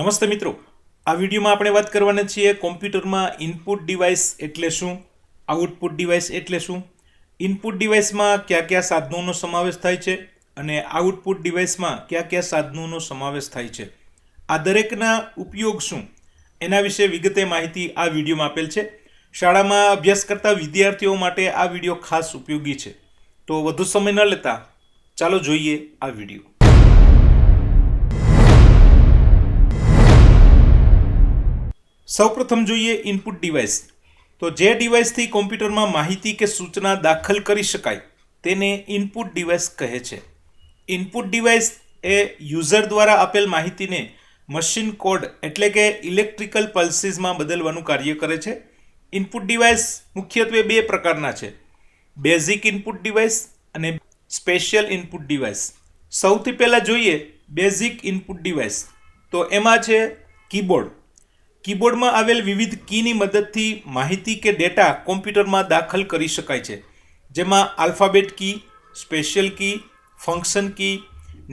નમસ્તે મિત્રો. આ વિડીયોમાં આપણે વાત કરવાના છીએ કોમ્પ્યુટરમાં ઇનપુટ ડિવાઇસ એટલે શું, આઉટપુટ ડિવાઇસ એટલે શું, ઇનપુટ ડિવાઇસમાં કયા કયા સાધનોનો સમાવેશ થાય છે અને આઉટપુટ ડિવાઇસમાં કયા કયા સાધનોનો સમાવેશ થાય છે. આ દરેકના ઉપયોગ શું, એના વિશે વિગતે માહિતી આ વિડીયોમાં આપેલ છે. શાળામાં અભ્યાસ કરતા વિદ્યાર્થીઓ માટે આ વીડિયો ખાસ ઉપયોગી છે. તો વધુ સમય ન લેતા ચાલો જોઈએ આ વીડિયો. સૌપ્રથમ જોઈએ ઇનપુટ ડિવાઇસ તો જે ડિવાઇસથી કોમ્પ્યુટરમાં માહિતી કે સૂચના દાખલ કરી શકાય, તેને ઇનપુટ ડિવાઇસ કહે છે. ઇનપુટ ડિવાઇસ એ યુઝર દ્વારા આપેલ માહિતીને મશીન કોડ એટલે કે ઇલેક્ટ્રિકલ પલ્સીસમાં બદલવાનું કાર્ય કરે છે. ઇનપુટ ડિવાઇસ મુખ્યત્વે બે પ્રકારના છે. બેઝિક ઇનપુટ ડિવાઇસ અને સ્પેશિયલ ઇનપુટ ડિવાઇસ સૌથી પહેલાં જોઈએ બેઝિક ઇનપુટ ડિવાઇસ તો એમાં છે કીબોર્ડ કીબોર્ડમાં આવેલ વિવિધ કીની મદદથી માહિતી કે ડેટા કોમ્પ્યુટરમાં દાખલ કરી શકાય છે. જેમાં alphabet key, special key, function key,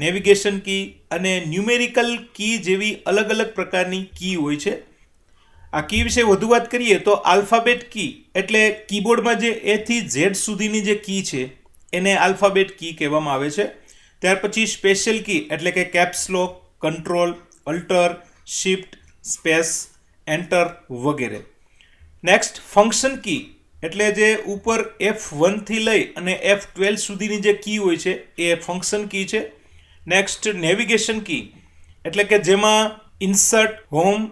navigation key અને ન્યુમેરિકલ કી જેવી અલગ અલગ પ્રકારની કી હોય છે. આ કી વિશે વધુ વાત કરીએ તો આલ્ફાબેટ કી એટલે કીબોર્ડમાં જે એથી ઝેડ સુધીની જે કી છે, એને આલ્ફાબેટ કી કહેવામાં આવે છે. ત્યાર પછી સ્પેશિયલ કી એટલે કે caps lock control, alter, shift, space enter વગેરે. નેક્સ્ટ ફંક્શન કી એટલે જે ઉપર એફ વનથી લઈ અને એફ ટ્વેલ્વ સુધીની જે કી હોય છે, એ ફંક્શન કી છે. નેક્સ્ટ નેવિગેશન કી એટલે કે જેમાં insert home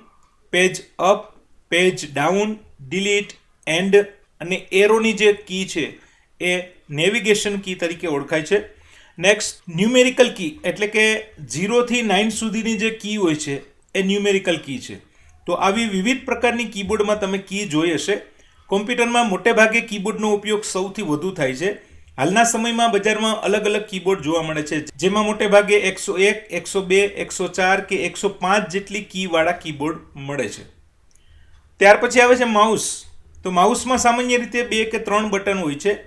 page up page down delete end અને એરોની જે કી છે, એ નેવિગેશન કી તરીકે ઓળખાય છે. નેક્સ્ટ ન્યુમેરિકલ કી એટલે કે ઝીરોથી નાઇન સુધીની જે કી હોય છે, એ ન્યુમેરિકલ કી છે. તો આવી વિવિધ પ્રકારની કીબોર્ડમાં તમે કી જોઈ હશે. કોમ્પ્યુટરમાં મોટે ભાગે કીબોર્ડનો ઉપયોગ સૌથી વધુ થાય છે. હાલના સમયમાં બજારમાં અલગ અલગ કીબોર્ડ જોવા મળે છે. જેમાં મોટે ભાગે એકસો એક, એકસો બે, એકસો ચાર કે એકસો પાંચ જેટલી કીવાળા કીબોર્ડ મળે છે. ત્યાર પછી આવે છે માઉસ. તો માઉસમાં સામાન્ય રીતે બે કે ત્રણ બટન હોય છે.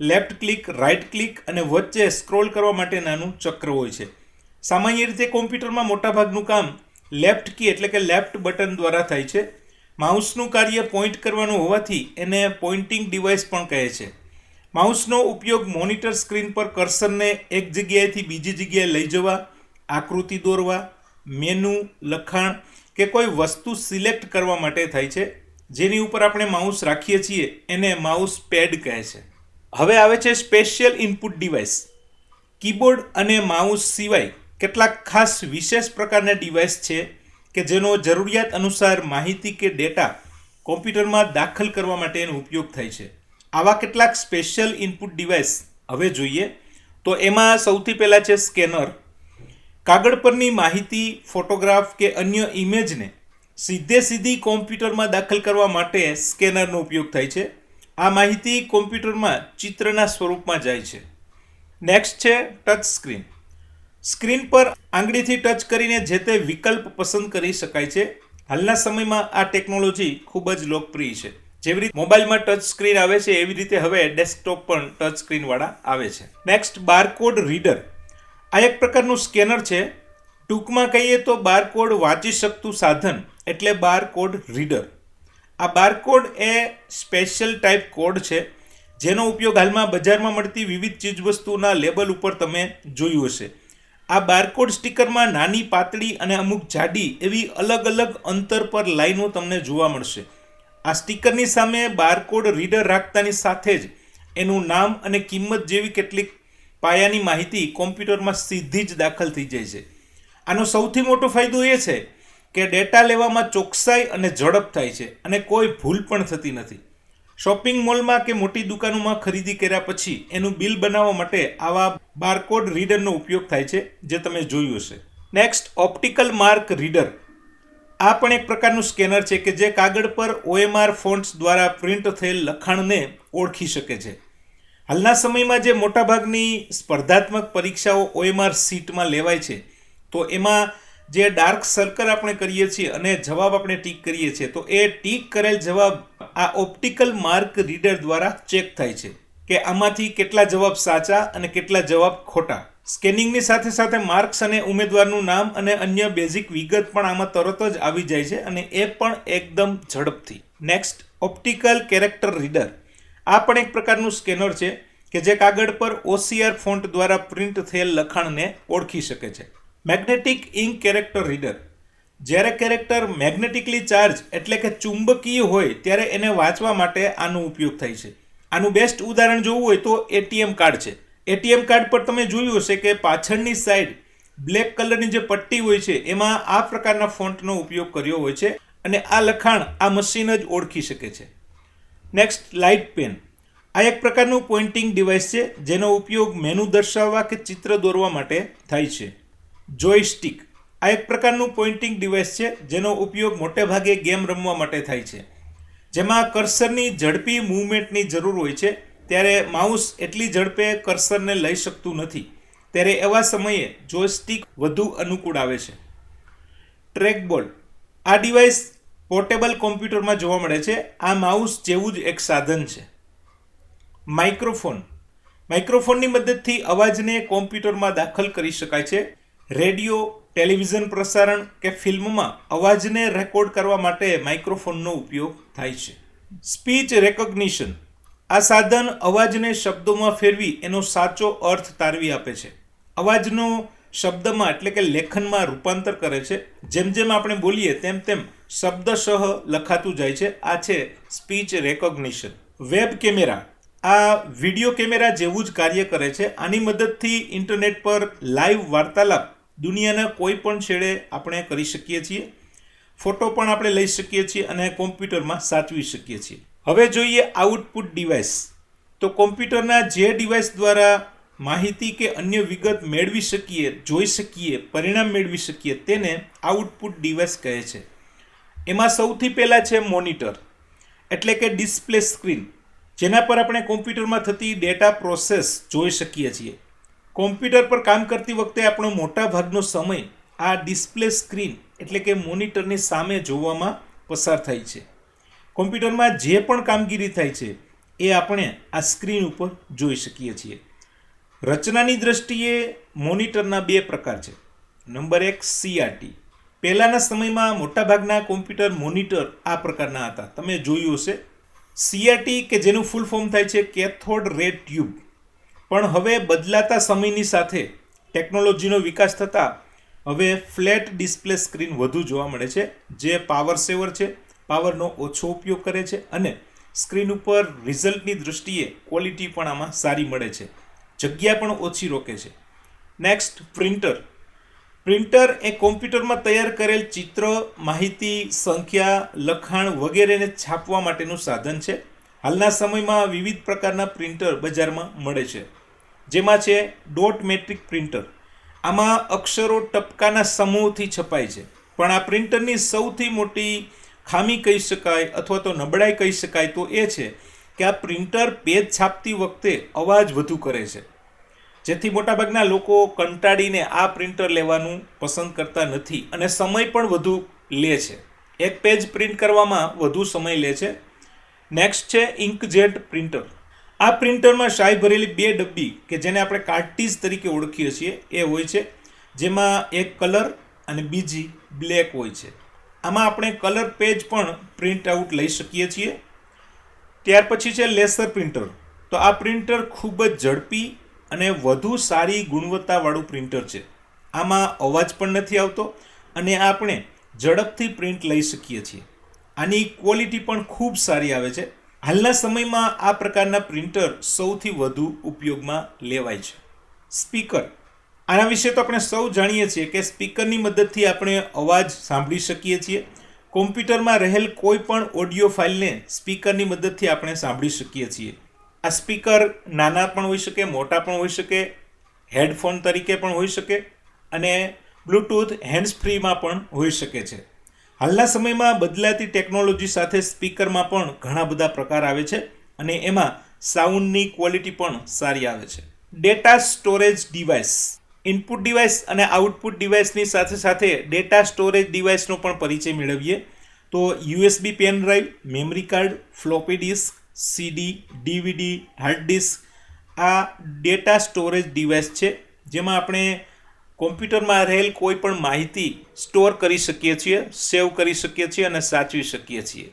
લેફ્ટ ક્લિક, રાઇટ ક્લિક અને વચ્ચે સ્ક્રોલ કરવા માટે નાનું ચક્ર હોય છે. સામાન્ય રીતે કોમ્પ્યુટરમાં મોટાભાગનું કામ લેફ્ટ કી એટલે કે લેફ્ટ બટન દ્વારા થાય છે. માઉસનું કાર્ય પોઇન્ટ કરવાનું હોવાથી એને પોઇન્ટિંગ ડિવાઇસ પણ કહે છે. માઉસનો ઉપયોગ મોનિટર સ્ક્રીન પર કર્સરને એક જગ્યાએથી બીજી જગ્યાએ લઈ જવા, આકૃતિ દોરવા, મેનુ, લખાણ કે કોઈ વસ્તુ સિલેક્ટ કરવા માટે થાય છે. જેની ઉપર આપણે માઉસ રાખીએ છીએ, એને માઉસ પેડ કહે છે. હવે આવે છે સ્પેશિયલ ઇનપુટ ડિવાઇસ. કીબોર્ડ અને માઉસ સિવાય કેટલાક ખાસ વિશેષ પ્રકારના ડિવાઇસ છે કે જેનો જરૂરિયાત અનુસાર માહિતી કે ડેટા કોમ્પ્યુટરમાં દાખલ કરવા માટે એનો ઉપયોગ થાય છે. આવા કેટલાક સ્પેશિયલ ઇનપુટ ડિવાઇસ હવે જોઈએ તો એમાં સૌથી પહેલાં છે સ્કેનર કાગળ પરની માહિતી ફોટોગ્રાફ કે અન્ય ઇમેજને સીધે સીધી કોમ્પ્યુટરમાં દાખલ કરવા માટે સ્કેનરનો ઉપયોગ થાય છે. આ માહિતી કોમ્પ્યુટરમાં ચિત્રના સ્વરૂપમાં જાય છે. નેક્સ્ટ છે ટચ સ્ક્રીન સ્ક્રીન પર આંગળીથી ટચ કરીને જે તે વિકલ્પ પસંદ કરી શકાય છે. હાલના સમયમાં આ ટેકનોલોજી ખૂબ જ લોકપ્રિય છે. જેવી રીતે મોબાઈલમાં ટચ સ્ક્રીન આવે છે, એવી રીતે હવે ડેસ્કટોપ પણ ટચ સ્ક્રીનવાળા આવે છે. નેક્સ્ટ બારકોડ રીડર આ એક પ્રકારનું સ્કેનર છે. ટૂંકમાં કહીએ તો બારકોડ વાંચી શકતું સાધન એટલે બારકોડ રીડર આ બારકોડ એ સ્પેશિયલ ટાઈપ કોડ છે. જેનો ઉપયોગ હાલમાં બજારમાં મળતી વિવિધ ચીજવસ્તુના લેબલ ઉપર તમે જોયું હશે. આ બારકોડ સ્ટીકરમાં નાની પાતળી અને અમુક જાડી એવી અલગ અલગ અંતર પર લાઈનો તમને જોવા મળશે. આ સ્ટીકરની સામે બારકોડ રીડર રાખતાની સાથે જ એનું નામ અને કિંમત જેવી કેટલીક પાયાની માહિતી કોમ્પ્યુટરમાં સીધી જ દાખલ થઈ જાય છે. આનો સૌથી મોટો ફાયદો એ છે કે ડેટા લેવામાં ચોકસાઈ અને ઝડપ થાય છે અને કોઈ ભૂલ પણ થતી નથી. શોપિંગ મોલમાં કે મોટી દુકાનોમાં ખરીદી કર્યા પછી એનું બિલ બનાવવા માટે આવા બારકોડ રીડરનો ઉપયોગ થાય છે, જે તમે જોયું હશે. નેક્સ્ટ ઓપ્ટિકલ માર્ક રીડર આ પણ એક પ્રકારનું સ્કેનર છે કે જે કાગળ પર ઓએમઆર ફોન્ટ્સ દ્વારા પ્રિન્ટ થયેલ લખાણને ઓળખી શકે છે. હાલના સમયમાં જે મોટાભાગની સ્પર્ધાત્મક પરીક્ષાઓ ઓએમઆર સીટમાં લેવાય છે, તો એમાં જે ડાર્ક સર્કલ આપણે કરીએ છીએ અને જવાબ આપણે ટીક કરીએ છીએ, તો એ ટીક કરેલ જવાબ આ ઓપ્ટિકલ માર્ક રીડર દ્વારા ચેક થાય છે કે આમાંથી કેટલા જવાબ સાચા અને કેટલા જવાબ ખોટા. સ્કેનિંગની સાથે સાથે માર્ક્સ અને ઉમેદવારનું નામ અને અન્ય બેઝિક વિગત પણ આમાં તરત જ આવી જાય છે અને એ પણ એકદમ ઝડપથી. નેક્સ્ટ ઓપ્ટિકલ કેરેક્ટર રીડર આ પણ એક પ્રકારનું સ્કેનર છે કે જે કાગળ પર ઓસીઆર ફોન્ટ દ્વારા પ્રિન્ટ થયેલ લખાણને ઓળખી શકે છે. મેગ્નેટિક ઇન્ક કેરેક્ટર રીડર જ્યારે કેરેક્ટર મેગ્નેટિકલી ચાર્જ એટલે કે ચુંબકીય હોય ત્યારે એને વાંચવા માટે આનો ઉપયોગ થાય છે. આનું બેસ્ટ ઉદાહરણ જોવું હોય તો એટીએમ કાર્ડ છે. એટીએમ કાર્ડ પર તમે જોયું હશે કે પાછળની સાઈડ બ્લેક કલરની જે પટ્ટી હોય છે, એમાં આ પ્રકારના ફોન્ટનો ઉપયોગ કર્યો હોય છે અને આ લખાણ આ મશીન જ ઓળખી શકે છે. નેક્સ્ટ લાઇટ પેન આ એક પ્રકારનું પોઇન્ટિંગ ડિવાઇસ છે, જેનો ઉપયોગ મેનુ દર્શાવવા કે ચિત્ર દોરવા માટે થાય છે. જોયસ્ટિક આ એક પ્રકારનું પોઇન્ટિંગ ડિવાઇસ છે, જેનો ઉપયોગ મોટે ભાગે ગેમ રમવા માટે થાય છે. જેમાં કર્સરની ઝડપી મૂવમેન્ટની જરૂર હોય છે, ત્યારે માઉસ એટલી ઝડપે કર્સરને લઈ શકતું નથી. ત્યારે એવા સમયે જોયસ્ટિક વધુ અનુકૂળ આવે છે. ટ્રેકબોલ. આ ડિવાઇસ પોર્ટેબલ કોમ્પ્યુટરમાં જોવા મળે છે. આ માઉસ જેવું જ એક સાધન છે. માઇક્રોફોન. માઇક્રોફોનની મદદથી અવાજને કોમ્પ્યુટરમાં દાખલ કરી શકાય છે. રેડિયો ટેલિવિઝન પ્રસારણ કે ફિલ્મમાં અવાજને રેકોર્ડ કરવા માટે માઇક્રોફોનનો ઉપયોગ થાય છે. Speech recognition. આ સાધન અવાજને શબ્દોમાં ફેરવી એનો સાચો અર્થ તારવી આપે છે. અવાજનો શબ્દમાં એટલે કે લેખનમાં રૂપાંતર કરે છે. જેમ જેમ આપણે બોલીએ તેમ તેમ શબ્દશઃ લખાતું જાય છે. આ છે સ્પીચ રેકોગ્નિશન. Web camera. આ વીડિયો કેમેરા જેવું જ કાર્ય કરે છે. આની મદદથી ઇન્ટરનેટ પર લાઈવ વાર્તાલાપ દુનિયાના કોઈ પણ છેડે આપણે કરી શકીએ છીએ. ફોટો પણ આપણે લઈ શકીએ છીએ અને કોમ્પ્યુટરમાં સાચવી શકીએ છીએ. હવે જોઈએ આઉટપુટ ડિવાઇસ. તો કોમ્પ્યુટરના જે ડિવાઇસ દ્વારા માહિતી કે અન્ય વિગત મેળવી શકીએ, જોઈ શકીએ, પરિણામ મેળવી શકીએ, તેને આઉટપુટ ડિવાઇસ કહે છે. એમાં સૌથી પહેલાં છે મોનિટર, એટલે કે ડિસ્પ્લે સ્ક્રીન, જેના પર આપણે કોમ્પ્યુટરમાં થતી ડેટા પ્રોસેસ જોઈ શકીએ છીએ. કોમ્પ્યુટર પર કામ કરતી વખતે આપણો મોટા ભાગનો સમય આ ડિસ્પ્લે સ્ક્રીન એટલે કે મોનિટરની સામે જોવામાં પસાર થાય છે. કોમ્પ્યુટરમાં જે પણ કામગીરી થાય છે, એ આપણે આ સ્ક્રીન ઉપર જોઈ શકીએ છીએ. રચનાની દ્રષ્ટિએ મોનિટરના બે પ્રકાર છે. નંબર એક સીઆરટી પહેલાંના સમયમાં મોટાભાગના કોમ્પ્યુટર મોનિટર આ પ્રકારના હતા. તમે જોયું હશે. સીઆરટી કે જેનું ફૂલ ફોર્મ થાય છે કેથોડ રેડ ટ્યુબ પણ હવે બદલાતા સમયની સાથે ટેકનોલોજીનો વિકાસ થતાં હવે ફ્લેટ ડિસ્પ્લે સ્ક્રીન વધુ જોવા મળે છે, જે પાવર સેવર છે, પાવરનો ઓછો ઉપયોગ કરે છે અને સ્ક્રીન ઉપર રિઝલ્ટની દૃષ્ટિએ ક્વોલિટી પણ આમાં સારી મળે છે, જગ્યા પણ ઓછી રોકે છે. Next, printer. પ્રિન્ટર એ કોમ્પ્યુટરમાં તૈયાર કરેલ ચિત્ર, માહિતી, સંખ્યા, લખાણ વગેરેને છાપવા માટેનું સાધન છે. હાલના સમયમાં વિવિધ પ્રકારના પ્રિન્ટર બજારમાં મળે છે. જેમાં છે ડોટ મેટ્રિક પ્રિન્ટર. આમાં અક્ષરો ટપકાના સમૂહથી છપાય છે. પણ આ પ્રિન્ટરની સૌથી મોટી ખામી કહી શકાય અથવા તો નબળાઈ કહી શકાય તો એ છે કે આ પ્રિન્ટર પેજ છાપતી વખતે અવાજ વધુ કરે છે. જેથી મોટાભાગના લોકો કંટાળીને આ પ્રિન્ટર લેવાનું પસંદ કરતા નથી અને સમય પણ વધુ લે છે. એક પેજ પ્રિન્ટ કરવામાં વધુ સમય લે છે નેક્સ્ટ છે ઇન્કજેટ પ્રિન્ટર આ પ્રિન્ટરમાં શાહી ભરેલી બે ડબ્બી કે જેને આપણે કાર્ટીજ તરીકે ઓળખીએ છીએ, એ હોય છે, જેમાં એક કલર અને બીજી બ્લેક હોય છે. આમાં આપણે કલર પેજ પણ પ્રિન્ટ આઉટ લઈ શકીએ છીએ. ત્યાર પછી છે લેસર પ્રિન્ટર તો આ પ્રિન્ટર ખૂબ જ ઝડપી અને વધુ સારી ગુણવત્તાવાળું પ્રિન્ટર છે. આમાં અવાજ પણ નથી આવતો અને આપણે ઝડપથી પ્રિન્ટ લઈ શકીએ છીએ. આની ક્વોલિટી પણ ખૂબ સારી આવે છે. હાલના સમયમાં આ પ્રકારના પ્રિન્ટર સૌથી વધુ ઉપયોગમાં લેવાય છે. સ્પીકર આના વિશે તો આપણે સૌ જાણીએ છીએ કે સ્પીકરની મદદથી આપણે અવાજ સાંભળી શકીએ છીએ. કોમ્પ્યુટરમાં રહેલ કોઈ પણ ઓડિયો ફાઇલને સ્પીકરની મદદથી આપણે સાંભળી શકીએ છીએ. આ સ્પીકર નાના પણ હોઈ શકે, મોટા પણ હોઈ શકે હેડફોન તરીકે પણ હોઈ શકે અને બ્લૂટૂથ હેન્ડ્સ ફ્રીમાં પણ હોઈ શકે છે. હાલના સમયમાં બદલાતી ટેકનોલોજી સાથે સ્પીકરમાં પણ ઘણા બધા પ્રકાર આવે છે અને એમાં સાઉન્ડની ક્વોલિટી પણ સારી આવે છે. Data storage device. Input device અને આઉટપુટ ડિવાઇસની સાથે સાથે ડેટા સ્ટોરેજ ડિવાઇસનો પણ પરિચય મેળવીએ. તો USB pen drive memory card, floppy disk, CD, DVD, hard disk આ ડેટા સ્ટોરેજ ડિવાઇસ છે. જેમાં આપણે કોમ્પ્યુટરમાં રહેલ કોઈ પણ માહિતી સ્ટોર કરી શકીએ છીએ, સેવ કરી શકીએ છીએ અને સાચવી શકીએ છીએ.